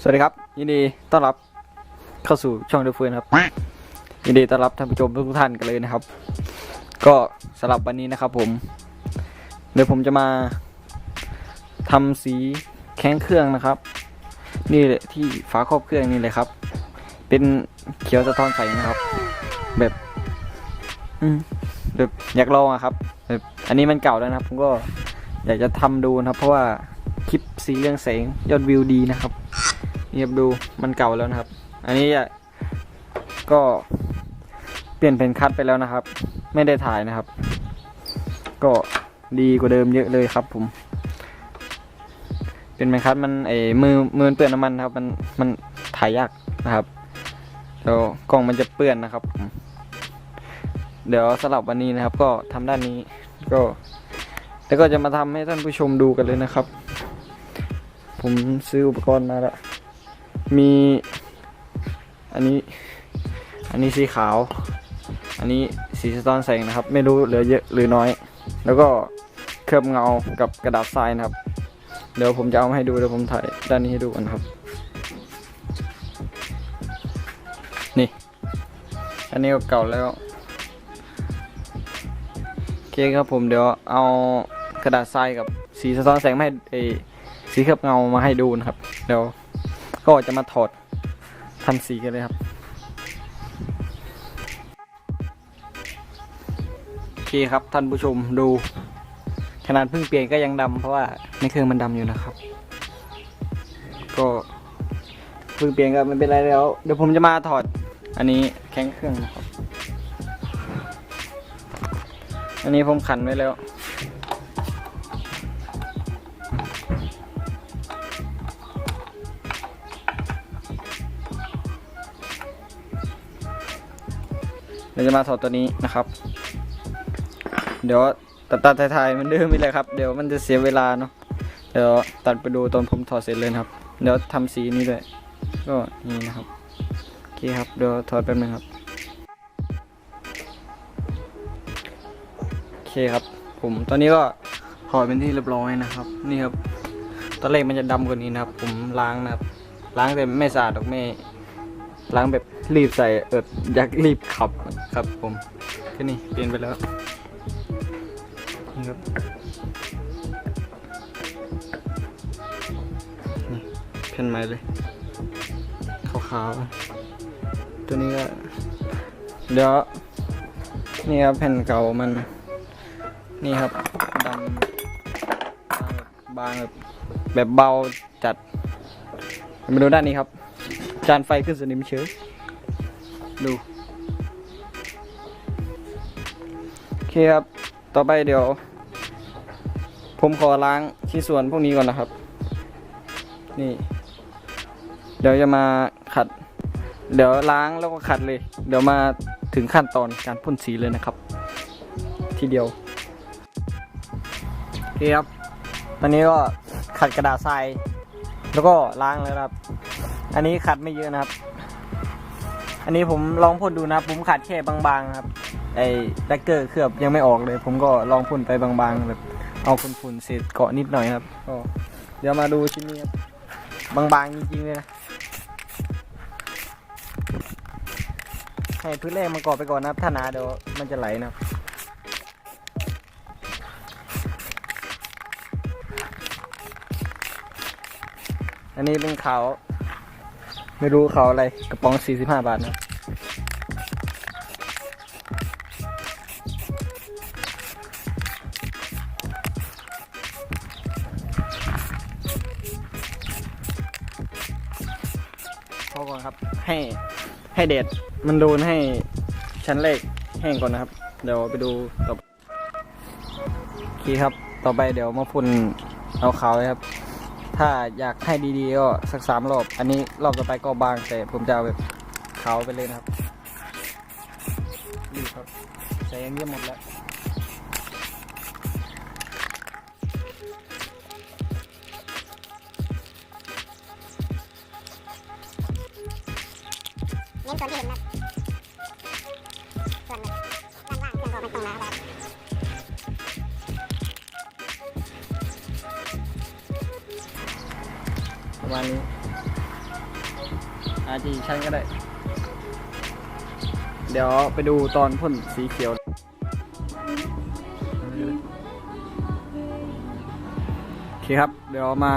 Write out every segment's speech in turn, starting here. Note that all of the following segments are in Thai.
สวัสดีครับ ยินดีต้อนรับเข้าสู่ช่องเดฟเฟืนครับ ยินดีต้อนรับท่านผู้ชมทุกท่านกันเลยนะครับ ก็สำหรับวันนี้นะครับ ผม เดี๋ยวผมจะมาทำสีแข้งเครื่องนะครับ นี่แหละที่ฝาครอบเครื่องนี่เลยครับ เป็นเขียวสะท้อนใสนะครับ แบบอืมแบบอยากลองอะครับแบบอันนี้มันเก่าแล้วนะครับ ผมก็อยากจะทำดูนะครับ เพราะว่าคลิปสีเรื่องแสงยอดวิวดีนะครับ นี่ครับดูมันเก่าแล้วนะครับ อันนี้ก็เปลี่ยนเป็นคัดไปแล้วนะครับ ไม่ได้ถ่ายนะครับ ก็ดีกว่าเดิมเยอะเลยครับ ผม เป็นเป็นคัดมันไอ้มือมือเปื้อนน้ำมันครับ มันมันถ่ายยากนะครับแล้วกล้องมันจะเปื้อนนะครับ เดี๋ยวสลับวันนี้นะครับ ก็ทำด้านนี้ก็แล้วก็จะมาทำให้ท่านผู้ชมดูกันเลยนะครับ ผมซื้ออุปกรณ์มาแล้ว มี อันนี้ อันนี้สีขาว อันนี้สีสะท้อนแสงนะครับ ไม่รู้เหลือเยอะหรือน้อย แล้วก็เคลือบเงากับกระดาษทรายนะครับ เดี๋ยวผมจะเอามาให้ดูเดี๋ยวผมถ่ายด้านนี้ให้ดูกันครับ นี่ อันนี้ก็เก่าแล้วโอเคครับผมเดี๋ยวเอากระดาษทรายกับสีสะท้อนแสงมาให้เออสีเคลือบเงามาให้ดูนะครับ เดี๋ยว ก็จะมาถอดทำสีกันเลยครับโอเคครับท่านผู้ชมดูขนาดเพิ่งเปลี่ยนก็ยังดำเพราะว่าในเครื่องมันดำอยู่นะครับ ก็เพิ่งเปลี่ยนก็ไม่เป็นไรแล้ว เดี๋ยวผมจะมาถอดอันนี้แข้งเครื่องนะครับ อันนี้ผมขันไว้แล้ว จะมาถอดตัวนี้นะครับ เดี๋ยวตัดตัดถ่ายๆมันเดิมไปเลยครับ เดี๋ยวมันจะเสียเวลาเนาะเดี๋ยวตัดไปดูตอนผมถอดเสร็จเลยครับ เดี๋ยวทำสีนี้ด้วยก็นี่นะครับโอเคครับเดี๋ยวถอดแป๊บนึงครับโอเคครับ ผมตอนนี้ก็ถอดเป็นที่เรียบร้อยนะครับ นี่ครับตอนแรกมันจะดำกว่านี้นะครับ ผมล้างนะครับล้างแต่ไม่สะอาดหรอกไม่ ล้างแบบรีบใส่เอออยากรีบขับครับผมก็นี่เปลี่ยนไปแล้วนี่ครับนี่แผ่นใหม่เลยขาวๆตัวนี้ก็เดี๋ยวนี่ครับแผ่นเก่ามัน นี่ครับดำบางแบบแบบเบาจัดมาดูด้านนี้ครับ จานไฟขึ้นสนิมเฉยดู โอเคครับ ต่อไปเดี๋ยว ผมขอล้างชิ้นส่วนพวกนี้ก่อนนะครับ นี่ เดี๋ยวจะมาขัด เดี๋ยวล้างแล้วก็ขัดเลย เดี๋ยวมาถึงขั้นตอนการพ่นสีเลยนะครับ ทีเดียวโอเคครับ ตอนนี้ก็ขัดกระดาษทราย แล้วก็ล้างแล้วครับ อันนี้ขัดไม่เยอะนะครับ อันนี้ผมลองพ่นดูนะผมขัดแค่บางๆครับ ไอ้แดกเกอร์เคลือบยังไม่ออกเลย ผมก็ลองพ่นไปบางๆแบบเอาฝุ่นๆเศษเกาะนิดหน่อยครับก็เดี๋ยวมาดูชิ้นนี้ครับบางๆจริงๆเลยนะให้พื้นแรกมันเกาะไปก่อนนะครับถ้าหนาเดี๋ยวมันจะไหลนะครับอันนี้เป็นขาว ไม่รู้เขาอะไรกระป๋อง 45 บาทนะพอก่อนครับ ให้ให้เด็ดมันโดนให้ชั้นเลขแห้งก่อนนะครับ เดี๋ยวไปดูต่อโอเคครับ ต่อไปเดี๋ยวมาพุ่นเอาเขาเลยครับ ถ้าอยากให้ดีๆก็สักสามรอบ อันนี้รอบต่อไปก็บางแต่ผมจะเอาแบบขาวไปเลยนะครับนี่ครับใส่อยังเงี้ยหมดแล้วเน้นส่วนที่เห็นนะ อาจจะอีกชั้นก็ได้ เดี๋ยวไปดูตอนพ่นสีเขียว โอเคครับ เดี๋ยวมา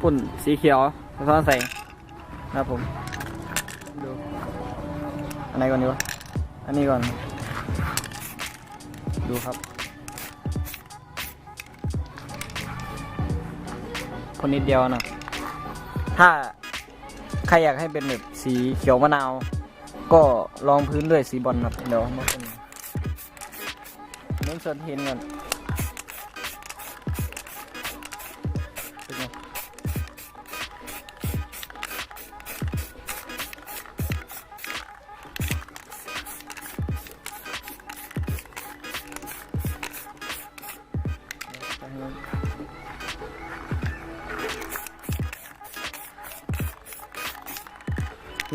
พ่นสีเขียวสะท้อนแสงนะครับผมดูอันไหนก่อนดีวะอันนี้ก่อน ดูครับคนนิดเดียวนะ ถ้าใครอยากให้เป็นแบบสีเขียวมะนาว ก็ลองพื้นด้วยสีบอลครับเดี๋ยวมาเป็นเน้นส่วนเห็นก่อน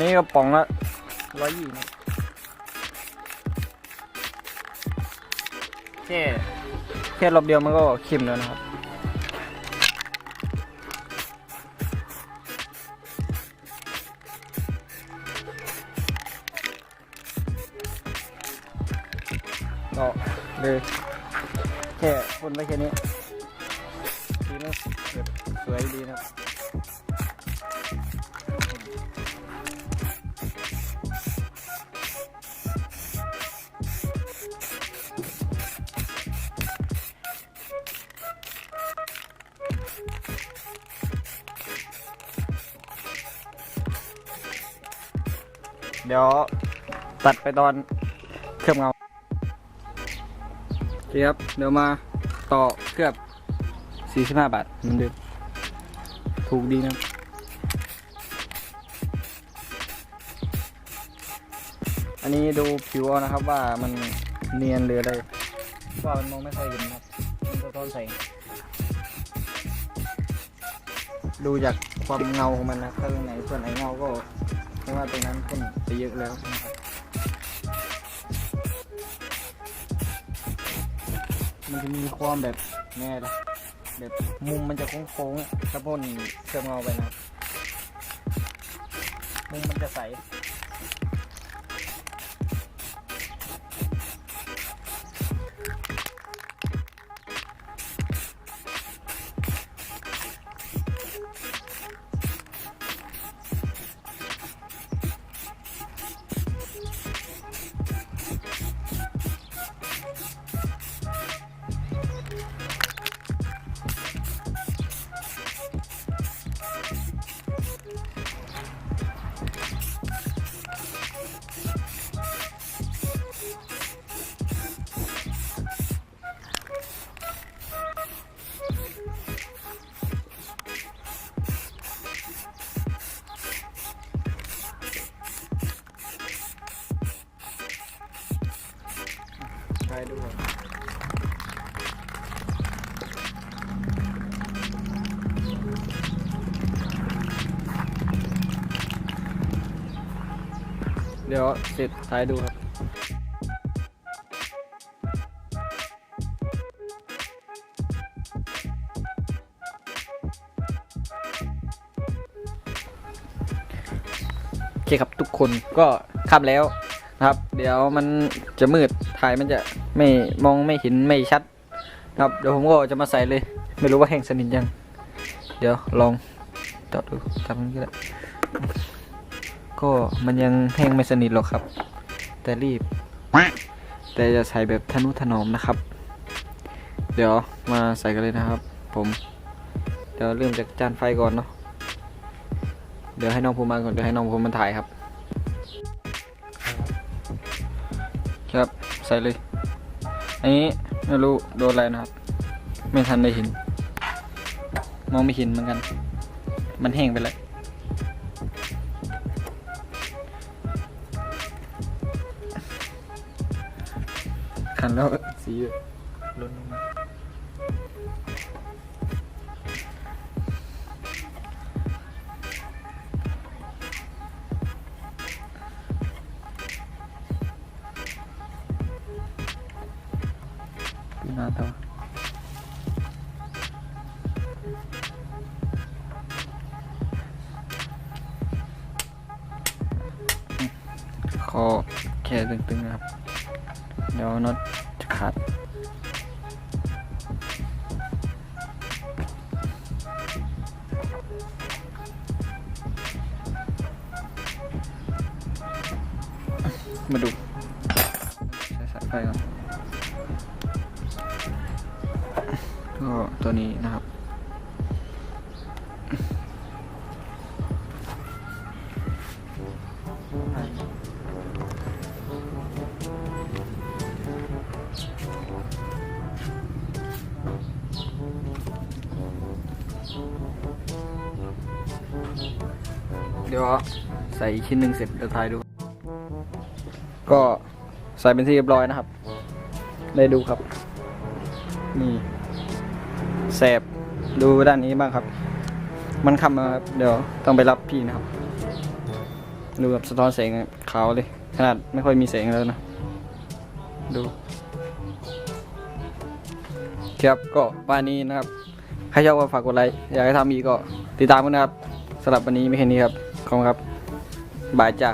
นี่กระป๋องละร้อยยี่นะแค่แค่รอบเดียวมันก็เค็มแล้วนะครับก็เลยแค่พ่นไปแค่นี้ เดี๋ยวตัดไปตอนเคลือบเงาโอเคครับ เดี๋ยวมาต่อเคลือบ 45 บาทเหมือนเดิมถูกดีนะครับอันนี้ดูผิวเอานะครับว่ามันเนียนหรืออะไรว่ามันมองไม่ค่อยเห็นนะครับมันจะต้อนแสงดูจากความเงาของมันนะถ้าตรงไหนส่วนไหนเงาก็ ราะว่าตรงนั้นคนไปเยอะแล้วนะครับมันจะมีความแบบแง่ละแบบมุมมันจะโค้งๆอะถ้าพ่นเครื่องเงาไปนะมุมมันจะใส ใช่ด้วยเดี๋ยวเสร็จท้ายดูครับ โอเคครับทุกคนก็ขับแล้วนะครับ เดี๋ยวมันจะมืดถ่ายมันจะ ไม่มองไม่เห็นไม่ชัดนะครับเดี๋ยวผมก็จะมาใส่เลย ไม่รู้ว่าแห้งสนิทยัง เดี๋ยวลองจอดดูทำนี้ก็ได้ก็มันยังแห้งไม่สนิทหรอกครับ แต่รีบ แต่จะใส่แบบทนุถนอมนะครับ เดี๋ยวมาใส่กันเลยนะครับ ผมเดี๋ยวเริ่มจากจานไฟก่อนเนาะเดี๋ยวให้น้องภูมิมาก่อนเดี๋ยวให้น้องภูมิมาถ่ายครับ ครับใส่เลย อันนี้ไม่รู้โดนอะไรนะครับ ไม่ทันได้เห็น มองไม่เห็นเหมือนกัน มันแห้งไปแล้วขันแล้วสีล้น คอแค่ตึงๆนะครับ เดี๋ยวน็อตจะขาดมาดูใช้สายไฟก่อนก็ตัวนี้นะครับ เดี๋ยวใส่อีกชิ้นหนึ่งเสร็จเดี๋ยวถ่ายดู ก็ใส่เป็นที่เรียบร้อยนะครับ ได้ดูครับ นี่แสบดูด้านนี้บ้างครับ มันคำนะครับ เดี๋ยวต้องไปรับพี่นะครับ ดูแบบสะท้อนแสงขาวเลย ขนาดไม่ค่อยมีแสงแล้วนะ ดู ครับก็บ้านนี้นะครับ ใครชอบก็ฝากกดไลค์ อยากให้ทำอีกก็ติดตามกันนะครับสำหรับวันนี้ไม่แค่นี้ครับ ขอบคุณครับบายจ้า